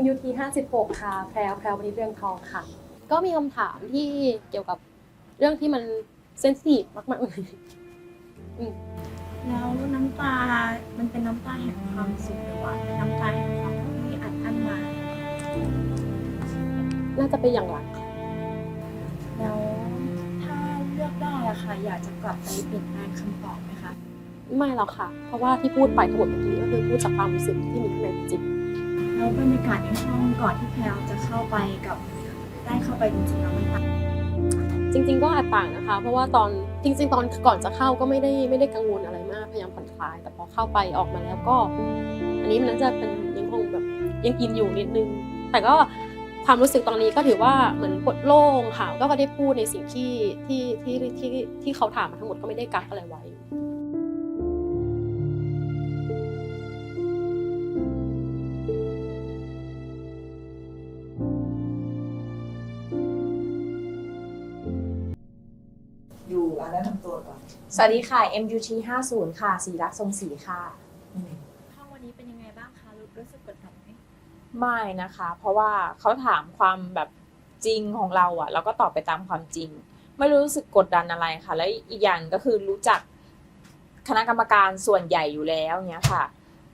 MUT 56 ค่ะ แพรวแพรววันนี้เรืองทองค่ะ ก็มีคำถามที่เกี่ยวกับเรื่องที่มันเซนซิทีฟมากๆเลยแล้วน้ำตา มันเป็นน้ำตาแห่งความสุขหรือว่าเป็นน้ำตาแห่งความที่อัดอั้นมา น่าจะเป็นอย่างหลังค่ะแล้วถ้าเลือกได้อะค่ะ อยากจะกลับไปเปลี่ยนแปลงคำตอบไหมคะ ไม่หรอกค่ะ เพราะว่าที่พูดไปทั้งหมดเมื่อกี้ก็คือพูดจากความรู้สึกที่มีข้างในจริงแล้ว บรรยากาศในห้องก่อนที่แพลจะเข้าไปกับได้เข้าไปจริงๆแล้วไมันต่างจริง ๆ ก็แอบต่างนะคะ เพราะว่าตอนจริง ๆ ตอนก่อนจะเข้าก็ไม่ได้ไม่ได้กังวลอะไรมากพยายามผ่อนคลาย แต่พอเข้าไปออกมาแล้วก็ อันนี้มันน่าจะเป็นยังคงแบบยังกินอยู่นิดนึง แต่ก็ความรู้สึกตอนนี้ก็ถือว่าเหมือนปลดโล่งค่ะก็ได้พูดในสิ่งที่ที่ที่ที่ที่เขาถามมาทั้งหมดก็ไม่ได้กักอะไรไว้ สวัสดีค่ะ MUT 50ค่ะ สีรักทรงศรีค่ะห้องวันนี้เป็นยังไงบ้างคะรู้รู้สึกกดดันไหมไม่นะคะ เพราะว่าเขาถามความแบบจริงของเราอะเราก็ตอบไปตามความจริง ไม่รู้สึกกดดันอะไรค่ะ แล้วอีกอย่างก็คือรู้จักคณะกรรมการส่วนใหญ่อยู่แล้วเนี้ยค่ะ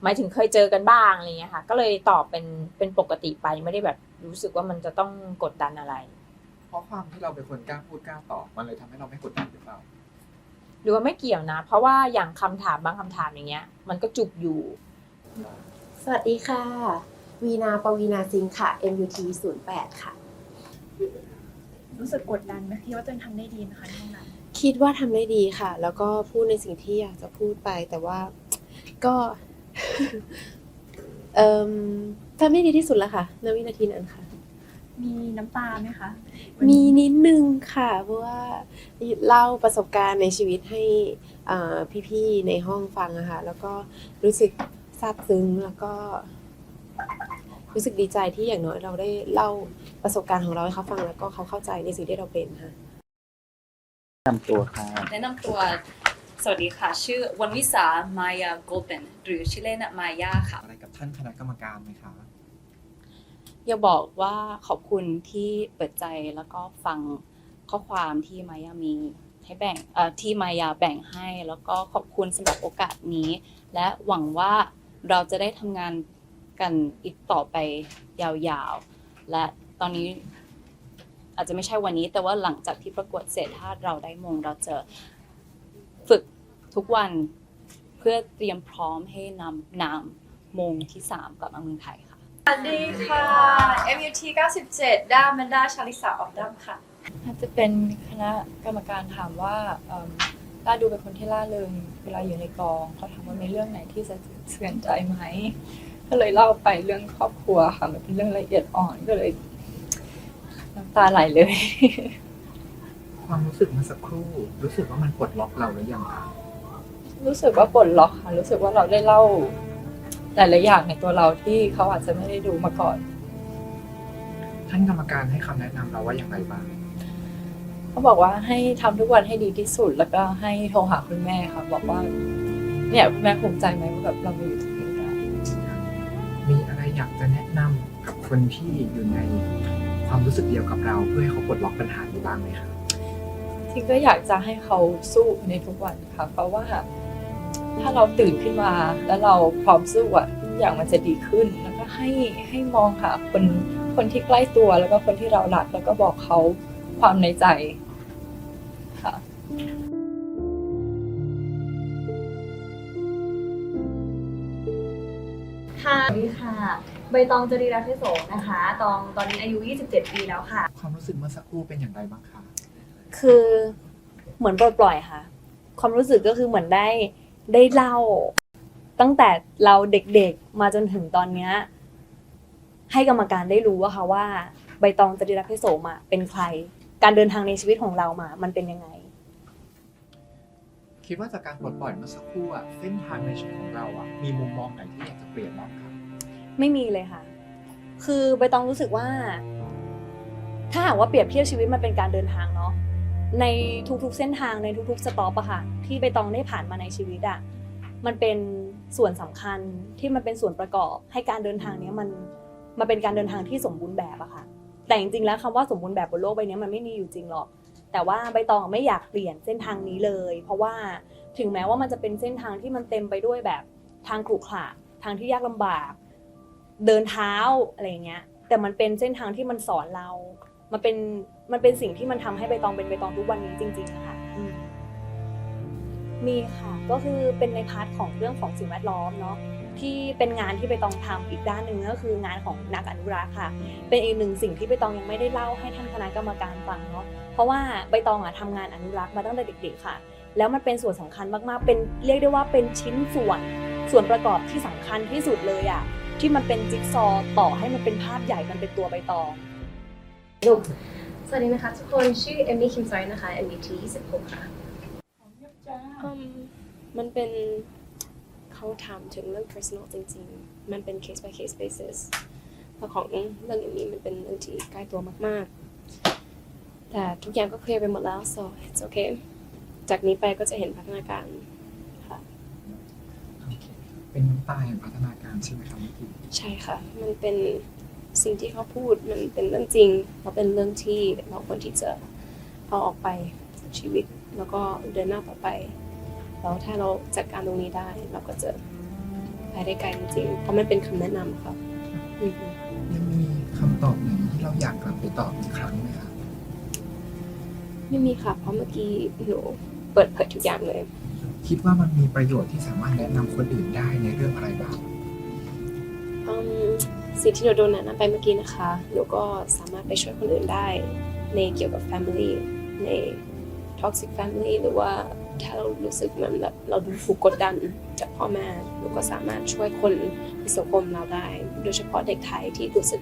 หมายถึงเคยเจอกันบ้างอะไรเงี้ยค่ะ ก็เลยตอบเป็นเป็นปกติไปไม่ได้แบบรู้สึกว่ามันจะต้องกดดันอะไร เพราะความที่เราเป็นคนกล้าพูดกล้าตอบมันเลยทำให้เราไม่กดดันหรือเปล่า หรือว่าไม่เกี่ยวนะ เพราะว่าอย่างคำถามบางคำถามอย่างเงี้ย มันก็จุกอยู่ สวัสดีค่ะ วีนาปวีนาซิงค์ค่ะ MUT 08 ค่ะ รู้สึกกดดันไหมคิดว่าตัวเองทำได้ดีนะคะในห้องนั้นคิดว่าทำได้ดีค่ะ แล้วก็พูดในสิ่งที่อยากจะพูดไป แต่ว่าก็เอ่มทำได้ดีที่สุดแล้วค่ะ ณ วินาทีนั้นค่ะ มีน้ำตาไหมคะ มีนิดนึงค่ะเพราะว่าเล่าประสบการณ์ในชีวิตให้อ่าพี่ๆในห้องฟังอะค่ะแล้วก็รู้สึกซาบซึ้งแล้วก็ รู้สึกดีใจที่อย่างน้อยเราได้เล่าประสบการณ์ของเราให้เขาฟังแล้วก็เขาเข้าใจในสิ่งที่เราเป็นค่ะนำตัวค่ะแนะนำตัว สวัสดีค่ะ ชื่อวันวิสามายาโกลเ e นหรือชื่อเล่นอะมายาค่ะ อะไรกับท่านคณะกรรมการไหมคะ อยากบอกว่าขอบคุณที่เปิดใจแล้วก็ฟังข้อความที่มายามีให้แบ่งที่มายาแบ่งให้ แล้วก็ขอบคุณสำหรับโอกาสนี้ และหวังว่าเราจะได้ทำงานกันอีกต่อไปยาวๆ และตอนนี้อาจจะไม่ใช่วันนี้ แต่ว่าหลังจากที่ประกวดเสร็จถ้าเราได้มงเราจะฝึกทุกวันเพื่อเตรียมพร้อมให้นำนามมงที่ 3 กลับมาเมืองไทยค่ะ สวัสดีค่ะ MUT 97 ด้ามันดาชาลิสาออฟดัมค่ะถ้าจะเป็นคณะกรรมการถามว่าเอิ่มต้าดูเป็นคนที่ล่าเริงเวลาอยู่ในกองเขาถามว่ามีเรื่องไหนที่จะเสือนใจไหม ก็เลยเล่าไปเรื่องครอบครัวค่ะ มันเป็นเรื่องละเอียดอ่อนก็เลยน้ำตาไหลเลย ความรู้สึกเมื่อสักครู่ รู้สึกว่ามันปลดล็อกเราหรือยังคะรู้สึกว่าปลดล็อกค่ะ รู้สึกว่าเราได้เล่า หลายๆอย่างในตัวเราที่เขาอาจจะไม่ได้ดูมาก่อน ท่านกรรมการให้คำแนะนำเราว่าอย่างไรบ้าง เขาบอกว่าให้ทำทุกวันให้ดีที่สุด แล้วก็ให้โทรหาคุณแม่ค่ะ บอกว่า เนี่ยคุณแม่ภูมิใจไหมว่าแบบเรามาอยู่ที่นี่ได้มีอะไรอยากจะแนะนำกับคนที่อยู่ในความรู้สึกเดียวกับเรา เพื่อให้เขาปลดล็อกปัญหานี้บ้างไหมคะที่ก็อยากจะให้เขาสู้ในทุกวันค่ะ เพราะว่า ถ้าเราตื่นขึ้นมา แล้วเราพร้อมสู้อะทุกอย่างมันจะดีขึ้น แล้วก็ให้ให้มองหาคนคนที่ใกล้ตัวแล้วก็คนที่เรารักแล้วก็บอกเขาความในใจค่ะค่ะสวัสดีค่ะ ใบตองจรีรักษ์เทโสมนะคะ ตองตอนนี้อายุ 27 ปีแล้วค่ะ ความรู้สึกเมื่อสักครู่เป็นอย่างไรบ้างคะ คือเหมือนปลดปล่อยค่ะ ความรู้สึกก็คือเหมือนได้ ได้เล่า ตั้งแต่เราเด็กๆมาจนถึงตอนเนี้ยให้กรรมการได้รู้อะค่ะว่าใบตองจริรักษ์เทโสมอะเป็นใคร การเดินทางในชีวิตของเรามา มันเป็นยังไง คิดว่าจากการปลดปล่อยเมื่อสักครู่อะเส้นทางในชีวิตของเราอะมีมุมมองไหนที่อยากจะเปลี่ยนบ้างคะไม่มีเลยค่ะ คือใบตองรู้สึกว่า ถ้าหากว่าเปรียบเทียบชีวิตมันเป็นการเดินทางเนาะ ในทุกๆเส้นทางในทุกๆสต็อปอะค่ะที่ใบตองได้ผ่านมาในชีวิตอะมันเป็นส่วนสำคัญที่มันเป็นส่วนประกอบ ให้การเดินทางเนี้ยมันมันเป็นการเดินทางที่สมบูรณ์แบบอะค่ะ แต่จริงๆแล้วคำว่าสมบูรณ์แบบบนโลกใบนี้มันไม่มีอยู่จริงหรอก แต่ว่าใบตองไม่อยากเปลี่ยนเส้นทางนี้เลย เพราะว่าถึงแม้ว่ามันจะเป็นเส้นทางที่มันเต็มไปด้วยแบบทางขรุขระทางที่ยากลำบาก เดินเท้าอะไรอย่างเงี้ยแต่มันเป็นเส้นทางที่มันสอนเรา มันเป็น มันเป็นสิ่งที่มันทำให้ใบตองเป็นใบตองทุกวันนี้จริงๆนะคะอืมมีค่ะ ก็คือเป็นในพาร์ทของเรื่องของสิ่งแวดล้อมเนาะที่เป็นงานที่ใบตองทำอีกด้านหนึ่งก็คืองานของนักอนุรักษ์ค่ะ เป็นอีกหนึ่งสิ่งที่ใบตองยังไม่ได้เล่าให้ท่านคณะกรรมการฟังเนาะเพราะว่าใบตองอะทำงานอนุรักษ์มาตั้งแต่เด็กๆค่ะ แล้วมันเป็นส่วนสำคัญมากๆ เป็นเรียกได้ว่าเป็นชิ้นส่วนส่วนประกอบที่สำคัญที่สุดเลยอะที่มันเป็นจิ๊กซอว์ต่อให้มันเป็นภาพใหญ่มันเป็นตัวใบตอง สวัสดีนะคะทุกคนชื่อเอมมี่คิมซอยนะคะ MBT 26ค่ะอืมมันเป็นเขาถามถึงเรื่อง personal จริงๆ มันเป็น case by case basis แต่ของเรื่องอย่างนี้มันเป็นเรื่องที่ใกล้ตัวมากๆ แต่ทุกอย่างก็เคลียร์ไปหมดแล้ว so it's okay จากนี้ไปก็จะเห็นพัฒนาการค่ะโอเคเป็นน้ำตาแห่งพัฒนาการใช่ไหมครับเมื่อกี้ใช่ค่ะ มันเป็น สิ่งที่เขาพูดมันเป็นเรื่องจริงเราเป็นเรื่องที่เราควรที่จะเอาออกไปจากชีวิต แล้วก็เดินหน้าต่อไปแล้วถ้าเราจัดการตรงนี้ได้ เราก็จะไปได้ไกลจริงๆเพราะมันเป็นคำแนะนำค่ะอือฮึยังมีคำตอบไหนที่เราอยากกลับไปตอบอีกครั้งไหมครับไม่มีค่ะเพราะเมื่อกี้หนูเปิดเผยทุกอย่างเลย คิดว่ามันมีประโยชน์ที่สามารถแนะนำคนอื่นได้ในเรื่องอะไรบ้างอืม สิ่งที่หนูโดนแนะนำไปเมื่อกี้นะคะหนูก็สามารถไปช่วยคนอื่นได้ในเกี่ยวกับ family ใน toxic family หรือว่าถ้าเรารู้สึกเหมือนแบบเราดูถูกกดดันจากพ่อแม่หนูก็สามารถช่วยคนในสังคมเราได้ โดยเฉพาะเด็กไทยที่รู้สึก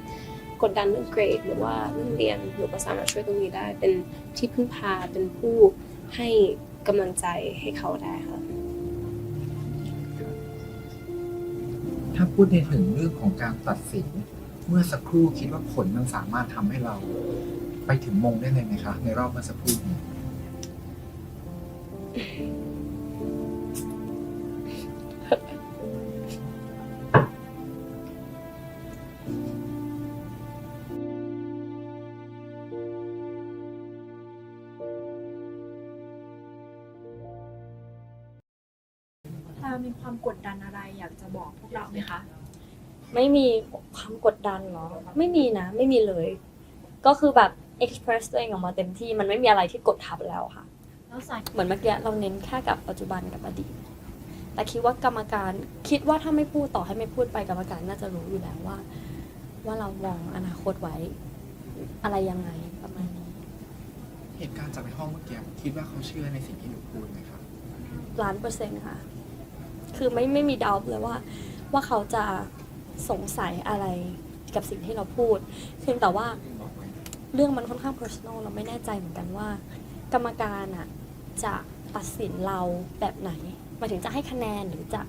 กดดันเรื่องเกรด หรือว่าเรื่องเรียนหนูก็สามารถช่วยตรงนี้ได้ เป็นที่พึ่งพาเป็นผู้ให้กำลังใจให้เขาได้ค่ะ ถ้าพูดในถึงเรื่องของการตัดสิน เมื่อสักครู่คิดว่าผลมันสามารถทำให้เรา ไปถึงมงได้เลยไหมคะ ในรอบเมื่อสักครู่นี้ ไม่มีความกดดันเหรอ ไม่มีนะ ไม่มีเลย ก็คือแบบ express ตัวเองออกมาเต็มที่ มันไม่มีอะไรที่กดทับแล้วค่ะ แล้วสายเหมือนเมื่อกี้เราเน้นแค่กับปัจจุบันกับอดีต แต่คิดว่ากรรมการคิดว่าถ้าไม่พูดต่อให้ไม่พูดไปกรรมการน่าจะรู้อยู่แล้วว่า ว่าเรามองอนาคตไว้ อะไรยังไงประมาณนี้เหตุการณ์จากในห้องเมื่อกี้คิดว่าเขาเชื่อในสิ่งที่หนูพูดไหมครับล้านเปอร์เซ็นต์ค่ะ คือไม่ไม่มีดาวเลยว่า ว่าเขาจะ สงสัยอะไรกับสิ่งที่เราพูดเพียงแต่ว่าเรื่องมันค่อนข้าง personal เราไม่แน่ใจเหมือนกันว่า กรรมการอะจะตัดสินเราแบบไหนหมายถึงจะให้คะแนนหรือจะ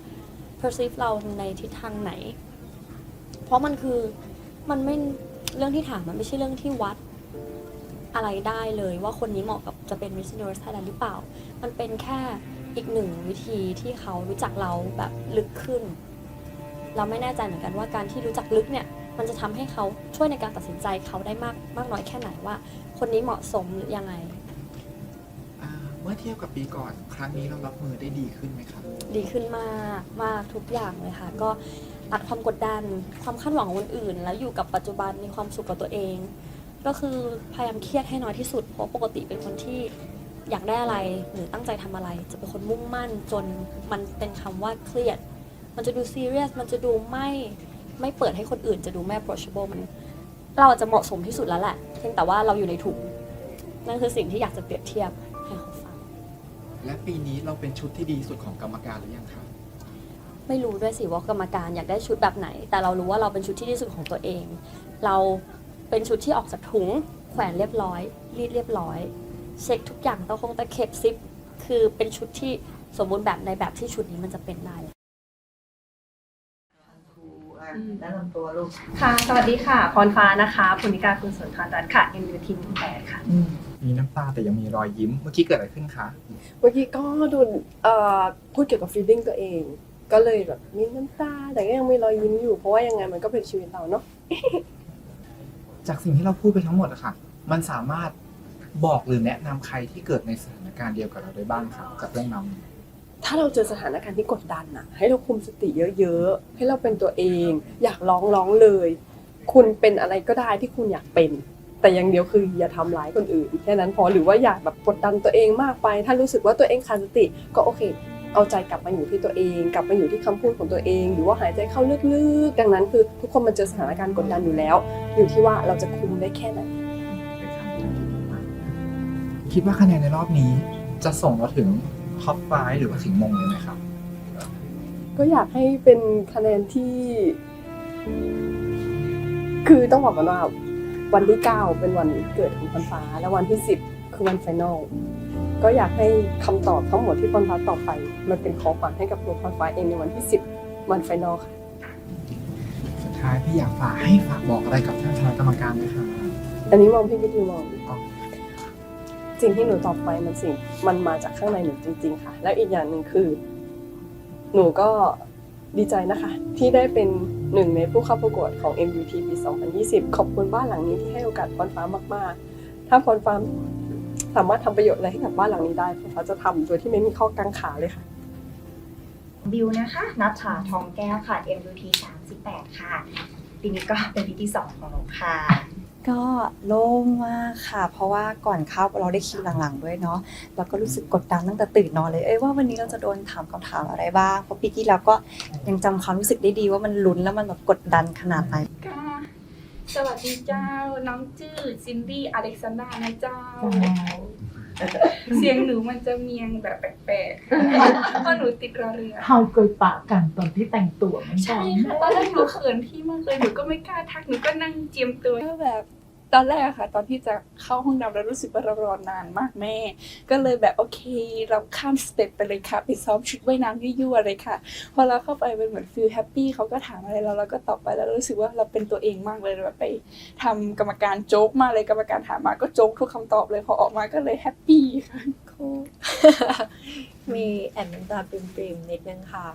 perceive เราในทิศทางไหน เพราะมันคือมันไม่เรื่องที่ถามมันไม่ใช่เรื่องที่วัดอะไรได้เลยว่าคนนี้เหมาะกับจะเป็น Miss Universe Thailand หรือเปล่า มันเป็นแค่อีกหนึ่งวิธีที่เขารู้จักเราแบบลึกขึ้น เราไม่แน่ใจเหมือนกันว่าการที่รู้จักลึกเนี่ยมันจะทำให้เขาช่วยในการตัดสินใจเขาได้มากมากน้อยแค่ไหนว่า คนนี้เหมาะสมหรือยังไงอ่าเมื่อเทียบกับปีก่อนครั้งนี้เรารับมือได้ดีขึ้นไหมครับ ดีขึ้นมากมากทุกอย่างเลยค่ะ ก็ตัดความกดดันความคาดหวังของคนอื่น แล้วอยู่กับปัจจุบันมีความสุขกับตัวเอง ก็คือพยายามเครียดให้น้อยที่สุดเพราะปกติเป็นคนที่อยากได้อะไรหรือตั้งใจทำอะไร จะเป็นคนมุ่งมั่นจนมันเป็นคำว่าเครียด มันจะดูซีเรียสมันจะดูไม่ไม่เปิดให้คนอื่นจะดูไม่ approachable มัน เราอาจจะเหมาะสมที่สุดแล้วแหละเพียงแต่ว่าเราอยู่ในถุงนั่นคือสิ่งที่อยากจะเปรียบเทียบให้เขาฟังและปีนี้เราเป็นชุดที่ดีสุดของกรรมการหรือยังครับไม่รู้ด้วยสิว่ากรรมการอยากได้ชุดแบบไหน แต่เรารู้ว่าเราเป็นชุดที่ดีที่สุดของตัวเอง เราเป็นชุดที่ออกจากถุงแขวนเรียบร้อย รีดเรียบร้อย เช็คทุกอย่างตะคงตะเข็บซิป คือเป็นชุดที่สมบูรณ์แบบในแบบที่ชุดนี้มันจะเป็นได้ค รูอะแนะนำตัวลูกค่ะ สวัสดีค่ะ พรฟ้านะคะปุณิกาคุณสนทานรัตน์ค่ะ MBT 18ค่ะ มีน้ำตาแต่ยังมีรอยยิ้ม เมื่อกี้เกิดอะไรขึ้นคะ เมื่อกี้ก็โดนเอ่อพูดเกี่ยวกับ feeling ตัวเอง ก็เลยแบบมีน้ำตาแต่ก็ยังมีรอยยิ้มอยู่ เพราะว่ายังไงมันก็เป็นชีวิตเราเนาะจากสิ่งที่เราพูดไปทั้งหมดอะค่ะ มันสามารถบอกหรือแนะนำใครที่เกิดในสถานการณ์เดียวกับเราได้บ้างค่ะจากเรื่องเราวนี้ ถ้าเราเจอสถานการณ์ที่กดดันอะให้เราคุมสติเยอะๆ ให้เราเป็นตัวเอง อยากร้องร้องเลย คุณเป็นอะไรก็ได้ที่คุณอยากเป็น แต่อย่างเดียวคืออย่าทำร้ายคนอื่นแค่นั้นพอหรือว่าอยากแบบกดดันตัวเองมากไป ถ้ารู้สึกว่าตัวเองขาดสติก็โอเค เอาใจกลับมาอยู่ที่ตัวเอง กลับมาอยู่ที่คำพูดของตัวเอง หรือว่าหายใจเข้าลึกๆ ดังนั้นคือทุกคนมันเจอสถานการณ์กดดันอยู่แล้ว อยู่ที่ว่าเราจะคุมได้แค่ไหนคิดว่าคะแนนในรอบนี้จะส่งเราถึง ท็อปไฟหรือว่าถึงมงเลยไหมครับ ก็อยากให้เป็นคะแนนที่ คือต้องบอกกันว่าวันที่ 9 เป็นวันเกิดของพันฟ้า และวันที่ 10 คือวันไฟนอลก็อยากให้คำตอบทั้งหมดที่พันฟ้าตอบไป มันเป็นของขวัญให้กับตัวพันฟ้าเองในวันที่ 10 วันไฟนอลค่ะ สุดท้ายพี่อยากฝากให้ฝากบอกอะไรกับท่านคณะกรรมการไหมครับอันนี้มองพี่วิธีมอง สิ่งที่หนูตอบไปมันสิ่งมันมาจากข้างในหนูจริง ๆ ค่ะ แล้วอีกอย่างหนึ่งคือ หนูก็ดีใจนะคะ ที่ได้เป็นหนึ่งในผู้เข้าประกวดของ MUT ปี 2020 ขอบคุณบ้านหลังนี้ที่ให้โอกาสพรฟ้ามากๆ ถ้าพรฟ้าสามารถทำประโยชน์อะไรให้กับบ้านหลังนี้ได้พรฟ้าจะทำโดยที่ไม่มีข้อกังขาเลยค่ะบิวนะคะนัทชาทองแก้วค่ะ MUT 38 ค่ะปีนี้ก็เป็นปีที่สองของหนูค่ะ ก็โล่งมากค่ะ เพราะว่าก่อนเข้าเราได้คิวหลังๆด้วยเนาะแล้วก็รู้สึกกดดันตั้งแต่ตื่นนอนเลยเอ้ยว่าวันนี้เราจะโดนถามคำถามอะไรบ้างเพราะปีที่แล้วก็ยังจำความรู้สึกได้ดีว่ามันลุ้นแล้วมันแบบกดดันขนาดไหนค่ะสวัสดีเจ้า น้องจื้อซินดี้อเล็กซานดรานะเจ้า เสียงหนูมันจะเมียงแบบแปลกๆเพราะหนูติดรอเรือเฮาเคยปะกันตอนที่แต่งตัวเหมือนกัใช่นค่ะตอนแรกหนูเขินพี่มากเลยหนูก็ไม่กล้าทักหนูก็นั่งเจียมตัวก็แบบ ตอนแรกค่ะ ตอนที่จะเข้าห้องดำเรารู้สึกว่าเรารอนานมากแม่ ก็เลยแบบโอเค เราข้ามสเต็ปไปเลยค่ะ ไปซ้อมชุดว่ายน้ำยั่วๆเลยค่ะ พอเราเข้าไปเป็นเหมือนฟิลแฮปปี้เขาก็ถามอะไรเราเราก็ตอบไปแล้วรู้สึกว่าเราเป็นตัวเองมากเลยแบบไปทำกรรมการโจ๊กมาเลยกรรมการถามมาก็โจ๊กทุกคำตอบเลยพอออกมาก็เลยแฮปปี้ค่ะมีแอบน้ำตาปริมๆนิดนึงค่ะ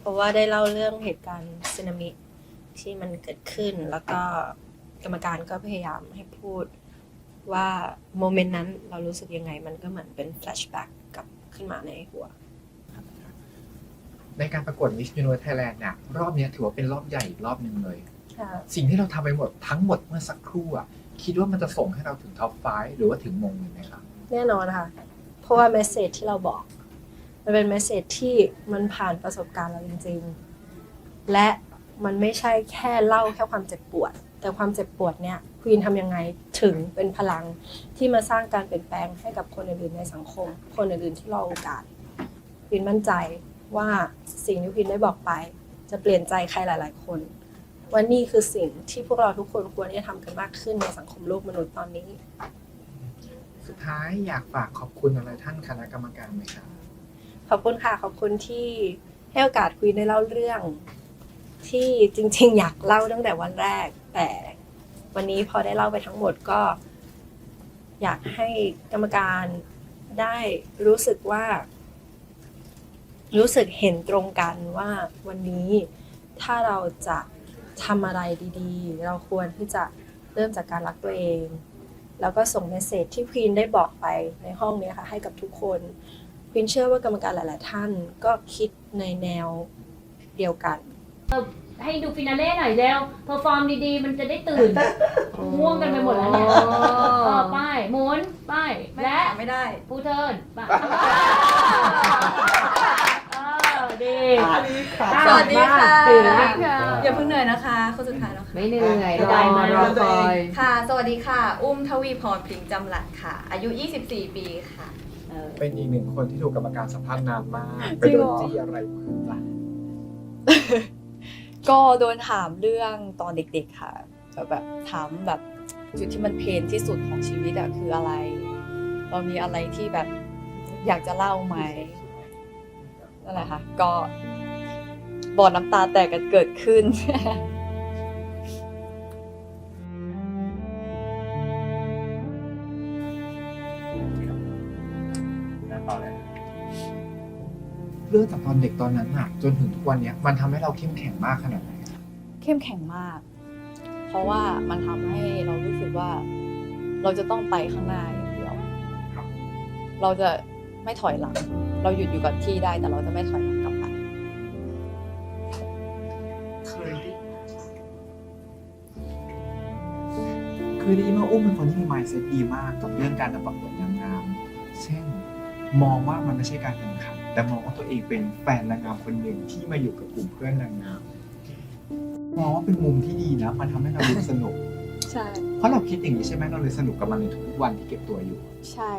เพราะว่าได้เล่าเรื่องเหตุการณ์สึนามิที่มันเกิดขึ้นแล้วก็ กรรมการก็พยายามให้พูดว่าโมเมนต์นั้นเรารู้สึกยังไง มันก็เหมือนเป็นแฟลชแบ็กกลับขึ้นมาในหัว ในการประกวด Miss Universe Thailand เนี่ยรอบเนี้ยถือว่าเป็นรอบใหญ่อีกรอบหนึ่งเลย สิ่งที่เราทำไปหมดทั้งหมดเมื่อสักครู่อะคิดว่ามันจะส่งให้เราถึงท็อปไฟหรือว่าถึงมงเลยไหมครับ แน่นอนค่ะ เพราะว่าเมสเซจที่เราบอก มันเป็นเมสเซจที่มันผ่านประสบการณ์เราจริง ๆ และมันไม่ใช่แค่เล่าแค่ความเจ็บปวด แต่ความเจ็บปวดเนี่ยควีนทำยังไงถึงเป็นพลังที่มาสร้างการเปลี่ยนแปลงให้กับคนอื่นๆในสังคม คนอื่นๆที่รอโอกาสควีนมั่นใจว่าสิ่งที่ควีนได้บอกไป จะเปลี่ยนใจใครหลาย ๆ คนว่านี่คือสิ่งที่พวกเราทุกคนควรที่จะทำกันมากขึ้นในสังคมโลกมนุษย์ตอนนี้ สุดท้ายอยากฝากขอบคุณอะไรท่านคณะกรรมการไหมครับ ขอบคุณค่ะขอบคุณที่ให้โอกาสคุยได้เล่าเรื่อง ที่จริง ๆ อยากเล่าตั้งแต่วันแรก แต่วันนี้พอได้เล่าไปทั้งหมดก็ อยากให้กรรมการได้รู้สึกว่า รู้สึกเห็นตรงกันว่าวันนี้ถ้าเราจะทำอะไรดีๆ เราควรที่จะเริ่มจากการรักตัวเอง แล้วก็ส่งเมสเซจที่ควีนได้บอกไปในห้องนี้ค่ะให้กับทุกคนควินเชื่อว่ากรรมการหลาย ๆ ท่านก็คิดในแนวเดียวกัน ให้ดูฟินาเล่หน่อยเร็วเพอร์ฟอร์มดีๆ มันจะได้ตื่น ง่วงกันไปหมดแล้วเนี่ยเออไป้ายหมุนไป้ายและไม่ได้ ฟูเทิร์นไป้ายเออดีสวัสดีค่ะ ตื่นแล้วอย่าเพิ่งเหนื่อยนะคะคนสุดท้ายแล้วค่ะไม่เหนื่อยได้มารอคอยค่ะ สวัสดีค่ะ อุ้มทวีพรพริงจำหลัดค่ะ อายุ 24 ปีค่ะเป็นอีกหนึ่งคนที่ถูกกรรมการสัมภาษณ์นานมากไปจริงโดเหรนอจี้อะไรมาล่ะ ก็โดนถามเรื่องตอนเด็กๆค่ะแบบถามแบบจุดที่มันเพนที่สุดของชีวิตอะคืออะไร เรามีอะไรที่แบบอยากจะเล่าไหมนั่นแหละค่ะก็บ่อน้ำตาแตกกันเกิดขึ้นเรื่องจากตอนเด็กตอนนั้นอะจนถึงทุกวันเนี้ยมันทำให้เราเข้มแข็งมากขนาดไหนครับเข้มแข็งมาก เพราะว่ามันทำให้เรารู้สึกว่า เราจะต้องไปข้างหน้าอย่างเดียว เราจะไม่ถอยหลัง เราหยุดอยู่กับที่ได้แต่เราจะไม่ถอยหลังกลับไป เคยได้เคยได้ยินว่าอุ้มเป็นคนที่มี mindset ดีมากกับเรื่องการประกวดนางงาม เช่น มองว่ามันไม่ใช่การแข่งขัน แต่มองว่าตัวเองเป็นแฟนนางงามคนหนึ่งที่มาอยู่กับกลุ่มเพื่อนนางงามมองว่าเป็นมุมที่ดีนะมันทำให้เราดูสนุก ใช่ เพราะเราคิดอย่างนี้ใช่ไหมเราเลยสนุกกับมันในทุกๆวันที่เก็บตัวอยู่ ใช่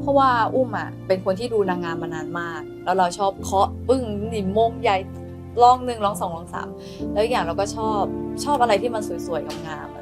เพราะว่าอุ้มอะเป็นคนที่ดูนางงามมานานมาก แล้วเราชอบเคาะปึ้งนี่มงใหญ่ลองหนึ่งลองสองลองสามแล้วอีกอย่างเราก็ชอบชอบอะไรที่มันสวยๆงามๆอะไร